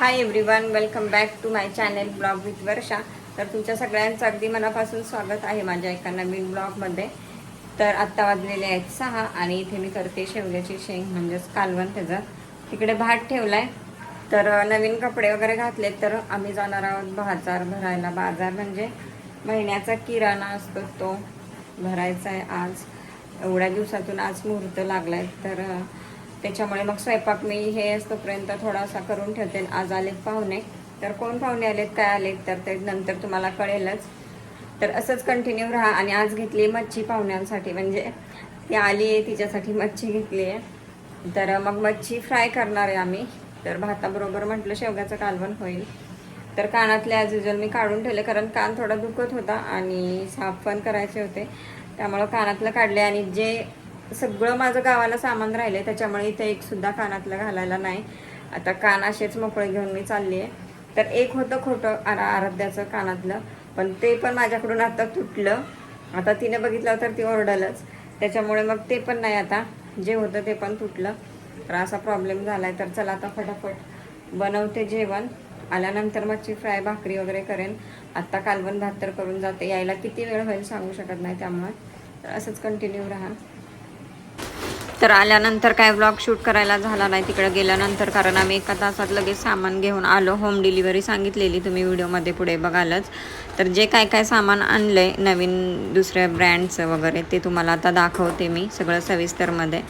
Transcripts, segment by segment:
Hi everyone welcome back to my channel vlog with Varsha तर तुमच्या सगळ्यांचं अगदी मनापासून स्वागत आहे माझ्या एका नवीन ब्लॉगमध्ये तर आत्ता वाजलेले आहेत सहा आणि इथे मी करते शेवग्याची शेंग म्हणजेच कालवण त्याचं. तिकडे भात ठेवलाय. तर नवीन कपडे वगैरे घातलेत तर आम्ही जाणार आहोत बाजार भरायला. बाजार म्हणजे महिन्याचा किराणा असतो तो भरायचा आहे आज. एवढ्या दिवसातून आज मुहूर्त लागलाय. तर त्याच्यामुळे मग स्वयंपाक मी हे असतोपर्यंत थोडासा करून ठेवते. आज आलेत पाहुणे. तर कोण पाहुणे आलेत काय आलेत तर ते नंतर तुम्हाला कळेलच. तर असंच कंटिन्यू राहा. आणि आज घेतली मच्छी पाहुण्यांसाठी. म्हणजे ती आली आहे तिच्यासाठी मच्छी घेतली आहे. तर मग मच्छी फ्राय करणार आहे आम्ही. तर भाताबरोबर म्हटलं शेवग्याचं कालवण होईल. तर कानातले ॲज युजल मी काढून ठेवले कारण कान थोडा दुखत होता आणि साफ पण करायचे होते. त्यामुळं कानातलं काढले आणि जे सगळं माझं गावाला सामान राहिले त्याच्यामुळे इथे एक सुद्धा कानातलं घालायला नाही. आता कान असेच मोकळे घेऊन मी चालली आहे तर एक होतं खोटं आरा आराध्याचं कानातलं पण ते पण माझ्याकडून आता तुटलं. आता तिने बघितलं तर ती ओरडलच. त्याच्यामुळे मग ते पण नाही आता. जे होतं ते पण तुटलं. तर असा प्रॉब्लेम झाला आहे तर चला आता फटाफट बनवते जेवण. आल्यानंतर मच्छी फ्राय भाकरी वगैरे करेन. आत्ता कालवण भात तर करून जाते. यायला किती वेळ होईल सांगू शकत नाही त्यामुळे. तर असंच कंटिन्यू राहा. तर आल्यानंतर काय व्लॉग शूट करायला झाला नाही तिकडे गेल्यानंतर कारण आम्ही एका तासात लगेच सामान घेऊन आलो. होम डिलिव्हरी सांगितलेली तुम्ही व्हिडिओमध्ये पुढे बघालच. तर जे काय काय सामान आणलंय नवीन दुसऱ्या ब्रँडचं वगैरे ते तुम्हाला आता दाखवते मी सगळं सविस्तरमध्ये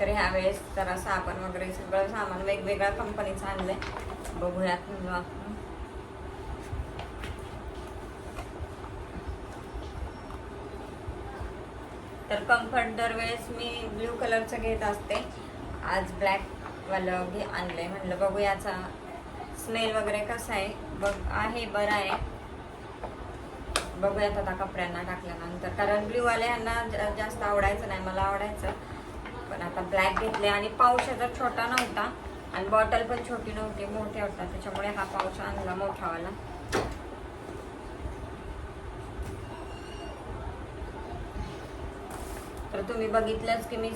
तर ह्या वेळेस जरा साबण वगैरे सगळं वेगळ्या कंपनीचं आणलंय. बघूयात आपण तर कम्फर्ट दरवेळेस मी ब्ल्यू कलरचं घेत असते. आज ब्लॅक वालं आणलंय. म्हणलं बघू याचा स्मेल वगैरे कसा आहे. बघ आहे बरं आहे. बघूयात आता कपड्यांना टाकल्यानंतर. कारण ब्ल्यू वाले ह्यांना जास्त आवडायचं नाही मला आवडायचं. पण आता ब्लॅक घेतले आणि पाऊस ह्याचा छोटा नव्हता आणि बॉटल पण छोटी नव्हती मोठी होता त्याच्यामुळे हा पाऊस आणला मोठावाला. तर तुम्ही बघितलंच की मी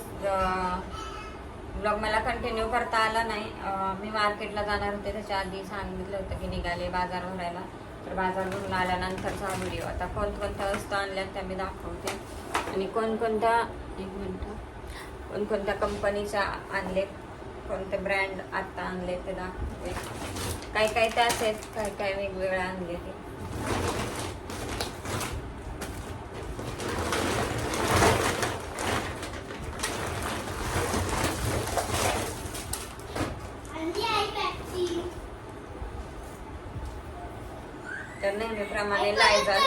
ब्लॉग मला कंटिन्यू करता आला नाही. मी मार्केटला जाणार होते त्याच्या आधी सांगितलं होतं की निघाले बाजार भरायला. तर बाजार भरून आल्यानंतरचा हा व्हिडिओ आता कोणकोणत्या वस्तू आणल्यात त्या मी दाखवते. आणि कोणकोणत्या एक मिनटं. कोणकोणत्या कंपनीच्या आणले कोणते ब्रँड आत्ता आणले ते दाखवते काही काही त्याच आहेत काही काही वेगवेगळे आणले ते. तर नेहमीप्रमाणे लायझॉल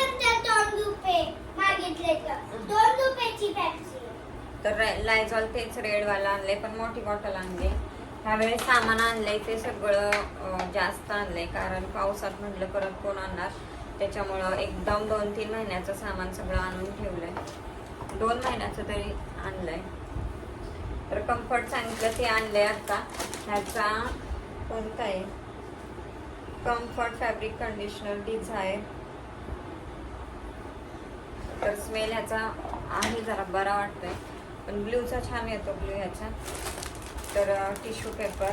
तर. लायझॉल तेच रेडवाला आणले पण मोठी बॉटल आणली. ह्यावेळेस सामान आणलंय ते सगळं जास्त आणलंय कारण पावसात म्हटलं परत कोण आणणार? त्याच्यामुळं एकदम दोन तीन महिन्याचं सामान सगळं आणून ठेवलंय. दोन महिन्याचं तरी आणलंय. तर कम्फर्ट सांगितलं ते आणलंय आता. ह्याचा कोणता आहे? कम्फर्ट फॅब्रिक कंडिशनर डिझायर तर स्मेल ह्याचा आहे जरा बरा वाटतोय. पण ब्ल्यूचा छान येतो ब्ल्यू ह्याचा. तर टिश्यू पेपर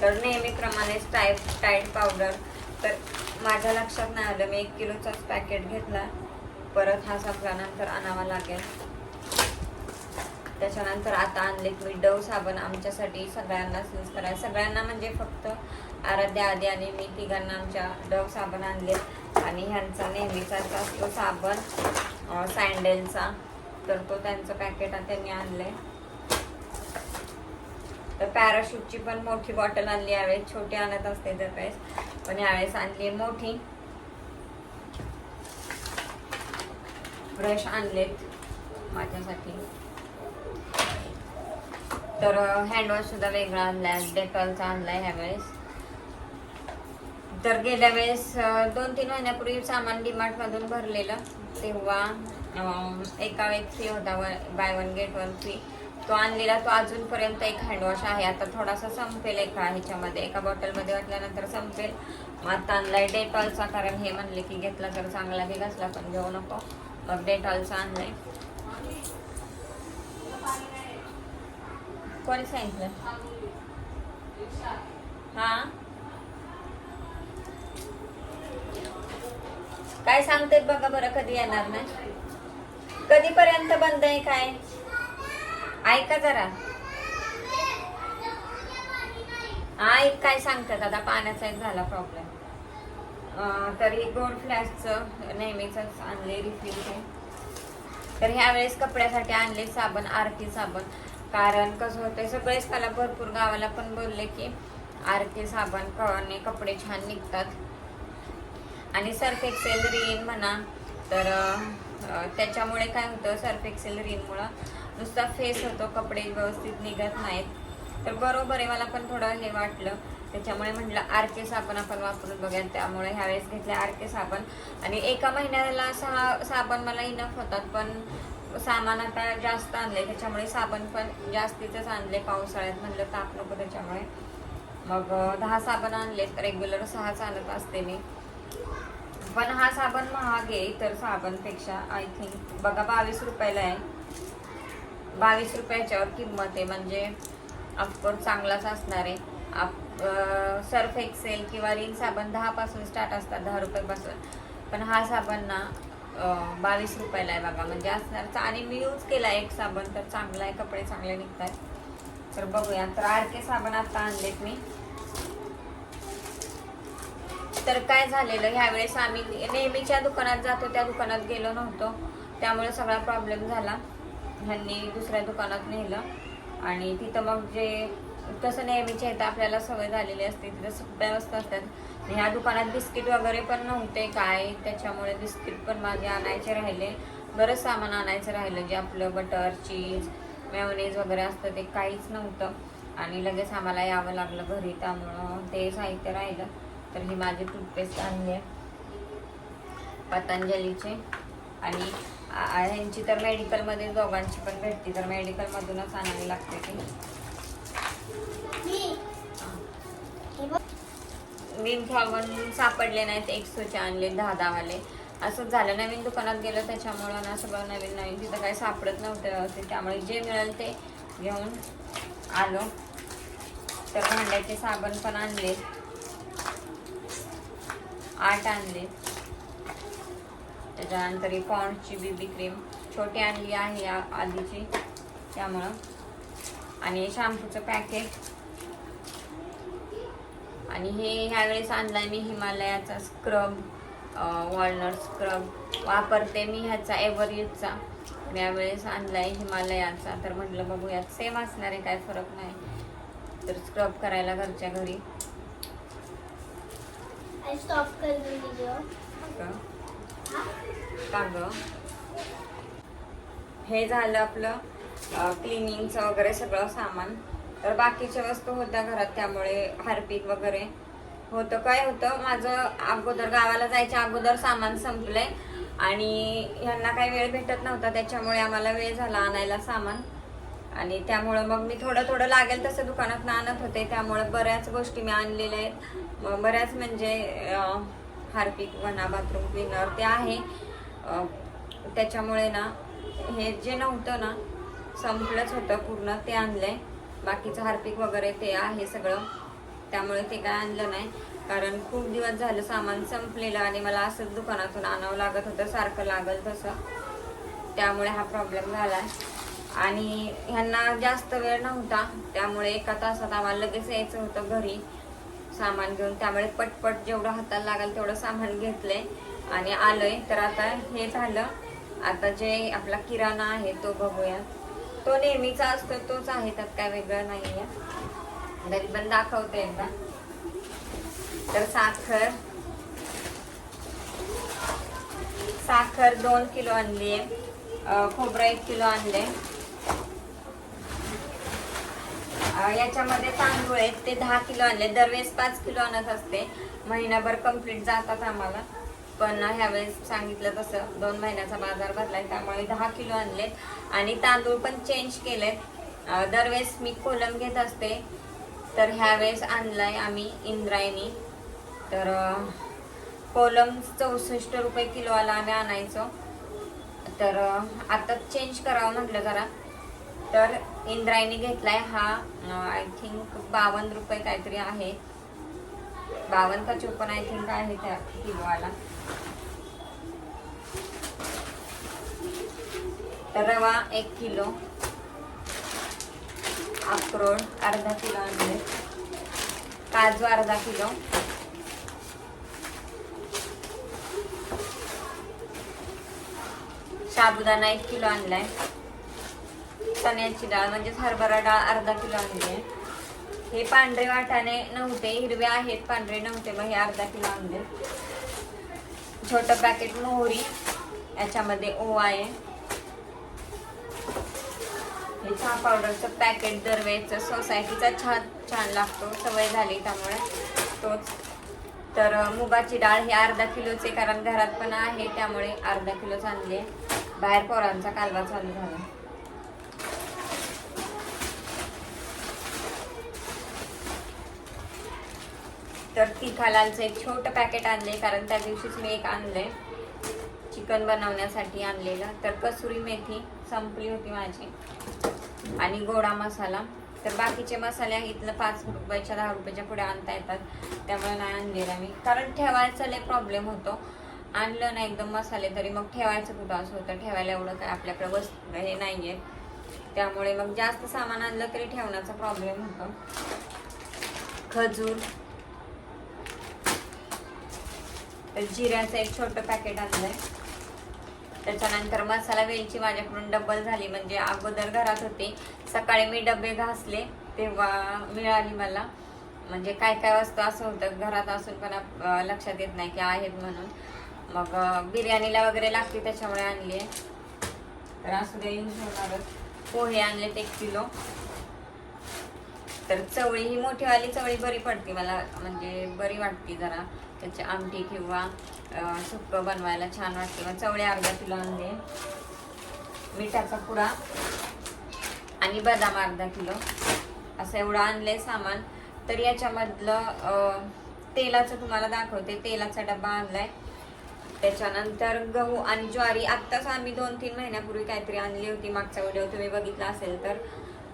तर नेहमीप्रमाणेच टाय टाईड पावडर तर माझ्या लक्षात नाही आलं मी एक किलोचाच पॅकेट घेतला. परत हा संपल्यानंतर आणावा लागेल. त्याच्यानंतर आता आणलेत मी डव साबण आमच्यासाठी सगळ्यांनाच यूज करायला सगळ्यांना म्हणजे फक्त आराध्या आधी आणि मी तिघांना आमच्या डव साबण आणले. आणि ह्यांचा नेहमीचाच असतो साबण सँडेलचा तर तो त्यांचं पॅकेट त्यांनी आणलं आहे तर पॅराशूटची पण मोठी बॉटल आणली यावेळेस. छोटी आणत असते दरवेळेस पण यावेळेस आणली मोठी. ब्रश आणलेत माझ्यासाठी. तर हँडवॉश सुद्धा वेगळा आणलाय. डेटॉलचा आणलाय ह्यावेळेस. तर गेल्या वेळेस दोन तीन महिन्यापूर्वी सामान डीमार्टमधून भरलेलं. तेव्हा एका वेळेस फ्री होता buy one get one free तो आणलेला तो अजूनपर्यंत एक हँडवॉश आहे. आता थोडासा संपेल एका ह्याच्यामध्ये. एका बॉटलमध्ये वाटल्यानंतर संपेल. मग आता आणलाय डेटॉलचा कारण हे म्हणले की घेतला तर चांगला की घासला पण घेऊ नको. मग डेटॉलचा आणलाय. कोणी सांगितलं? हा? काय सांगते बघा बरं कधी येणार नाही. कधीपर्यंत बंद आहे काय? ऐका जरा. ऐक काय सांगतात आता? पाण्याचा एक झाला प्रॉब्लेम तरी गोल्ड फ्लॅशचं नेहमीच आणले रिफिलचे तर ह्या वेळेस कपड्यासाठी आणले साबण आरती साबण. कारण कसं होतं सगळेच त्याला भरपूर गावाला पण बोलले की आरती साबण कळणे कपडे छान निघतात. आणि सर्फ एक्सेल रिन म्हणा तर त्याच्यामुळे काय होतं सर्फ एक्सेल रिनमुळं नुसता फेस होतो कपडे व्यवस्थित निघत नाहीत. तर बरोबर आहे मला पण थोडं हे वाटलं. त्याच्यामुळे म्हटलं आर के साबण आपण वापरून बघूया त्यामुळे ह्यावेळेस घेतले आर के साबण. आणि एका महिन्याला सहा साबण मला इनफ होतात पण सामान आता जास्त आणले त्याच्यामुळे साबण पण जास्तीतच आणले पावसाळ्यात. म्हणलं ताप नको त्याच्यामुळे. मग दहा साबण आणले रेग्युलर सहाच आणत असते मी. पण हा साबण महाग आहे इतर साबणपेक्षा. आय थिंक बघा बावीस रुपयाला आहे. बावीस रुपयाच्यावर किंमत आहे. म्हणजे ऑफकोर्स चांगलाच असणार आहे. आप सर्फ एक्सेल किंवा रिन साबण दहापासून स्टार्ट असतात दहा रुपयापासून. पण हा साबण ना बावीस रुपयाला आहे बघा म्हणजे असणार आणि मी यूज केला एक साबण तर चांगला आहे कपडे चांगले निघतात तर बघूया. तर आर के साबण आता आणलेत मी. तर काय झालेलं ह्यावेळेस आम्ही नेहमीच्या दुकानात जातो त्या दुकानात गेलो नव्हतो. त्यामुळे सगळा प्रॉब्लेम झाला. ह्यांनी दुसऱ्या दुकानात नेलं. आणि तिथं मग जे कसं नेहमीच्या इथं आपल्याला सवय झालेली असते तिथं सगळ्या व्यवस्था असतात. ह्या दुकानात बिस्किट वगैरे पण नव्हते काय त्याच्यामुळे बिस्किट पण माझे आणायचे राहिले. बरंच सामान आणायचं राहिलं जे आपलं बटर चीज मेयोनीज वगैरे असतं ते काहीच नव्हतं. आणि लगेच आम्हाला यावं लागलं घरी त्यामुळं ते साहित्य राहिलं. तर ही माझी टूथपेस्ट आणली. आहे पतंजलीचे. आणि ह्यांची तर मेडिकलमध्ये दोघांची पण भेटते तर मेडिकलमधूनच आणावी लागते ती. मी विम साबण सापडले नाहीत एक्सोचे आणले दहा दहावाले. असंच झालं नवीन दुकानात गेलं त्याच्यामुळं ना सगळं नवीन नवीन तिथं काही सापडत नव्हतं व्यवस्थित. त्यामुळे जे मिळेल ते घेऊन आलो. तर भांड्याचे साबण पण आणले. आठ आणले. त्याच्यानंतर ही पॉन्डची बीबी क्रीम छोटी आणली आहे या आधीची त्यामुळं. आणि शॅम्पूचं पॅकेट आणि हे ह्यावेळेस आणलाय मी हिमालयाचा स्क्रब वॉलनट स्क्रब वापरते मी ह्याचा एव्हर यूजचा यावेळेस आणलाय हिमालयाचा. तर म्हटलं बघूयात सेम असणार आहे काय फरक नाही. तर स्क्रब करायला घरच्या घरी. स्टॉप कर हे झालं आपलं क्लिनिंगचं वगैरे सगळं सामान. तर बाकीच्या वस्तू होत्या घरात त्यामुळे हार्पिक वगैरे. होतं काय होतं माझं अगोदर गावाला जायच्या अगोदर सामान संपलंय. आणि ह्यांना काही वेळ भेटत नव्हता त्याच्यामुळे आम्हाला वेळ झाला आणायला सामान. आणि त्यामुळं मग मी थोडं थोडं लागेल तसं दुकानात आणत होते. त्यामुळे बऱ्याच गोष्टी मी आणलेल्या आहेत. मग बऱ्याच म्हणजे हार्पिक वना बाथरूम क्लिनर ते आहे. त्याच्यामुळे ना हे जे नव्हतं ना संपलंच होतं पूर्ण ते आणलंय. बाकीचं हार्पिक वगैरे ते आहे सगळं. त्यामुळे ते काय आणलं नाही. कारण खूप दिवस झालं सामान संपलेलं आणि मला असंच दुकानातून आणावं लागत होतं सारखं लागल तसं. त्यामुळे हा प्रॉब्लेम झाला आहे आणि ह्यांना जास्त वेळ नव्हता. त्यामुळे एका तासात आम्हाला लगेच यायचं होतं घरी. सामान घेऊन त्यामुळे पटपट जेवढं हाताला लागेल तेवढं सामान घेतलंय आणि आलंय. तर आता हे झालं. आता जे आपला किराणा आहे तो बघूया. तो नेहमीचा असतो तोच आहे त्यात काय वेगळं नाही आहे तरी पण दाखवते एकदा. तर साखर. साखर दोन किलो आणली आहे खोबरं एक किलो आणले याच्यामध्ये तांदूळ आहेत ते दहा किलो आणले. दरवेळेस पाच किलो आणत असते. महिनाभर कंप्लीट जातात आम्हाला. पण ह्यावेळेस सांगितलं तसं दोन महिन्याचा बाजार भरलाय त्यामुळे दहा किलो आणलेत. आणि तांदूळ पण चेंज केलेत. दरवेळेस मी कोलम घेत असते. तर ह्यावेळेस आणलाय आम्ही इंद्रायणी. तर कोलम चौसष्ट रुपये किलोवाला आम्ही आणायचो. तर आता चेंज करावं म्हटलं जरा. तर इंद्रायणी घेतलाय हा आय थिंक बावन्न रुपये काहीतरी आहे. बावन्न का चोपन्न आय थिंक आहे त्या किलोवाला. रवा एक किलो. अक्रोड अर्धा किलो आणले. काजू अर्धा किलो. साबुदाणा एक किलो आणलाय. चण्याची डाळ म्हणजेच हरभरा डाळ अर्धा किलो आणली आहे. हे पांढरे वाटाणे नव्हते हिरवे आहेत पांढरे नव्हते मग हे अर्धा किलो आणले. छोटं पॅकेट मोहरी याच्यामध्ये ओवा आहे. हे चहा पावडरचं पॅकेट दरवेळेचं सोसायटीचा छान छान लागतो. सवय झाली त्यामुळे तोच. तर मुगाची डाळ ही अर्धा किलोचे कारण घरात पण आहे त्यामुळे अर्धा किलोच आणले. बाहेर पोरांचा कालवा चालू झाला. तर तिखालांचं एक छोटं पॅकेट आणले कारण त्या दिवशीच मी एक आणले चिकन बनवण्यासाठी आणलेलं. तर कसुरी मेथी संपली होती माझी. आणि गोडा मसाला. तर बाकीचे मसाले इथलं पाच रुपयाच्या दहा रुपयाच्या पुढे आणता येतात. त्यामुळे नाही आणलेला मी. कारण ठेवायचा लय प्रॉब्लेम होतो. आणलं ना एकदम मसाले तरी मग ठेवायचं कुठं असं होतं? ठेवायला एवढं काय आपल्याकडे वस्तू हे नाही आहे त्यामुळे मग जास्त सामान आणलं तरी ठेवण्याचा प्रॉब्लेम होतो. खजूर. तर जिऱ्याचं एक छोटं पॅकेट आणलंय. त्याच्यानंतर मसाला वेलची माझ्याकडून डबल झाली. म्हणजे अगोदर घरात होती. सकाळी मी डबे घासले तेव्हा मिळाली मला. म्हणजे काय काय वस्तू असं होतं घरात असून पण लक्षात येत नाही की आहेत म्हणून. मग बिर्याणीला वगैरे लागते त्याच्यामुळे आणली आहे तर असू दे यूज होणारच. पोहे आणलेत एक किलो. तर चवळी ही मोठीवाली चवळी बरी पडते मला. म्हणजे बरी वाटते जरा. त्याची आमटी किंवा अं, सुक्क बनवायला छान वाटते. चवळ्या अर्धा किलो आणले. मिठाचा पुडा आणि बदाम अर्धा किलो. असं एवढं आणलं आहे सामान. तर याच्यामधलं तेलाचं तुम्हाला दाखवते. तेलाचा डब्बा आणलाय. त्याच्यानंतर गहू आणि ज्वारी. आत्ताच आम्ही दोन तीन महिन्यापूर्वी काहीतरी आणली होती. मागचा व्हिडिओ तुम्ही बघितला असेल तर.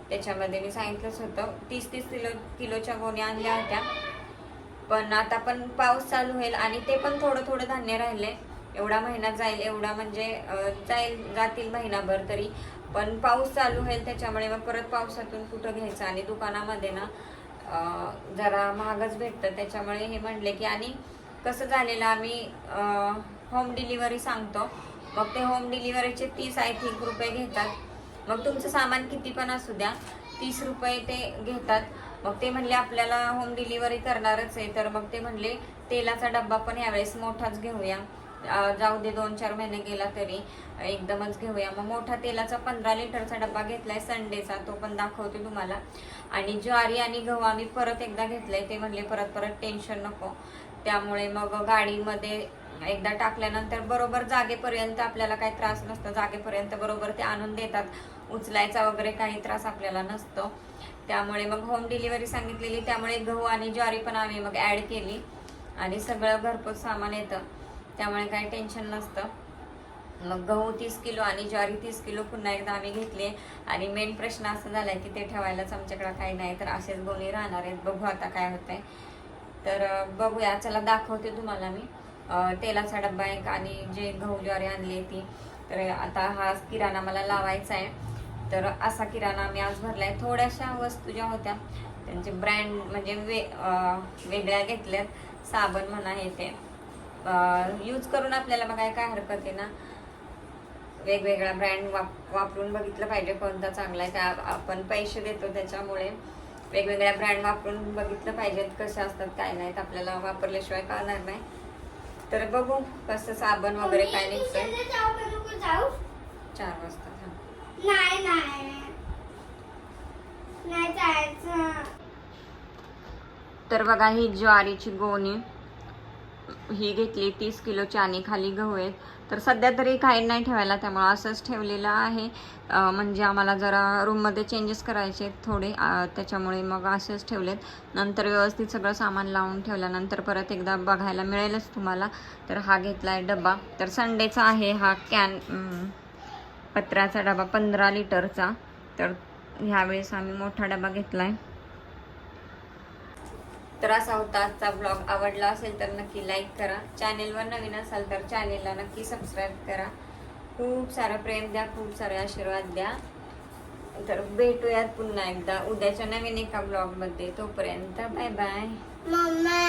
त्याच्यामध्ये मी सांगितलंच होतं. तीस तीस किलो किलोच्या गोणी आणल्या होत्या. पण आता पण पाऊस चालू होईल आणि ते पण थोडं थोडं धान्य राहिले. एवढा महिना जाईल एवढा म्हणजे जाईल जातील महिनाभर तरी. पण पाऊस चालू होईल त्याच्यामुळे मग परत पावसातून कुठं घ्यायचं? आणि दुकानामध्ये ना जरा महागच भेटतं. त्याच्यामुळे हे म्हणले की आणि कसं झालेलं आम्ही होम डिलिव्हरी सांगतो. मग ते होम डिलिव्हरीचे तीस आय थिंक रुपये घेतात. मग तुमचं सामान किती पण असू द्या तीस रुपये ते घेतात. मग ते म्हणले आपल्याला होम डिलिव्हरी करणारच आहे. तर मग ते म्हणले तेलाचा डब्बा पण यावेळेस मोठाच घेऊया. जाऊ दे दोन चार महिने गेला तरी एकदमच घेऊया. मग मोठा तेलाचा पंधरा लिटरचा डब्बा घेतलाय संडेचा तो पण दाखवते तुम्हाला. आणि ज्वारी आणि गहू आम्ही परत एकदा घेतलाय. ते म्हणले परत परत टेन्शन नको. त्यामुळे मग गाडीमध्ये एकदा टाकल्यानंतर बरोबर जागेपर्यंत आपल्याला काही त्रास नसतो. जागेपर्यंत बरोबर ते आणून देतात. उचलायचा वगैरे काही त्रास आपल्याला नसतो. त्यामुळे मग होम डिलिव्हरी सांगितलेली त्यामुळे गहू आणि ज्वारी पण आम्ही मग ॲड केली. आणि सगळं घरपोच सामान येतं. त्यामुळे काही टेन्शन नसतं. मग गहू तीस किलो आणि ज्वारी तीस किलो पुन्हा एकदा आम्ही घेतले. आणि मेन प्रश्न असा आहे की ते ठेवायलाच आमच्याकडे काही नाही. तर असेच गोणी राहणार आहेत. बघू आता काय होतंय. तर बघूया. चला दाखवते तुम्हाला मी. तेलाचा डब्बा एक आणि जे गहू ज्वारी आणली ती. तर आता हा किराणा मला लावायचा आहे. तर असा किराणा आम्ही आज भरला आहे थोड्याशा वस्तू ज्या होत्या त्यांचे ब्रँड म्हणजे वे वेगळ्या घेतल्यात. साबण म्हणा हे ते. यूज करून आपल्याला बघाय काय हरकत आहे ना. वेगवेगळा ब्रँड वाप वापरून बघितलं पाहिजे कोणता चांगला आहे त्या आपण पैसे देतो त्याच्यामुळे. वेगवेगळ्या ब्रँड वापरून बघितलं पाहिजेत कसे असतात काय नाहीत आपल्याला वापरल्याशिवाय कळणार नाही. तर बघू कसं साबण वगैरे काय निघतंय. चार वाजता. नाही तर बघा ही ज्वारीची गोणी. ही घेतली तीस किलोची आणि खाली गहू आहेत. तर सध्या तरी काही नाही ठेवायला त्यामुळं असंच ठेवलेलं आहे. म्हणजे आम्हाला जरा रूममध्ये चेंजेस करायचे आहेत थोडे. त्याच्यामुळे मग असेच ठेवलेत. नंतर व्यवस्थित सगळं सामान लावून ठेवल्यानंतर परत एकदा बघायला मिळेलच तुम्हाला. तर हा घेतला आहे डबा तर संडेचा आहे हा कॅन पत्र्याचा पत्राचा डबा पंधरा लिटरचा. तर ह्यावेळेस आम्ही मोठा डबा घेतला आहे तर असा होता आजचा ब्लॉग आवडला असेल तर नक्की लाईक करा. चॅनेलवर नवीन असाल तर चॅनेलला नक्की सबस्क्राईब करा. खूप सारं प्रेम द्या खूप सारे आशीर्वाद द्या. तर भेटूयात पुन्हा एकदा उद्याच्या नवीन एका ब्लॉगमध्ये तोपर्यंत बाय बाय मम्मा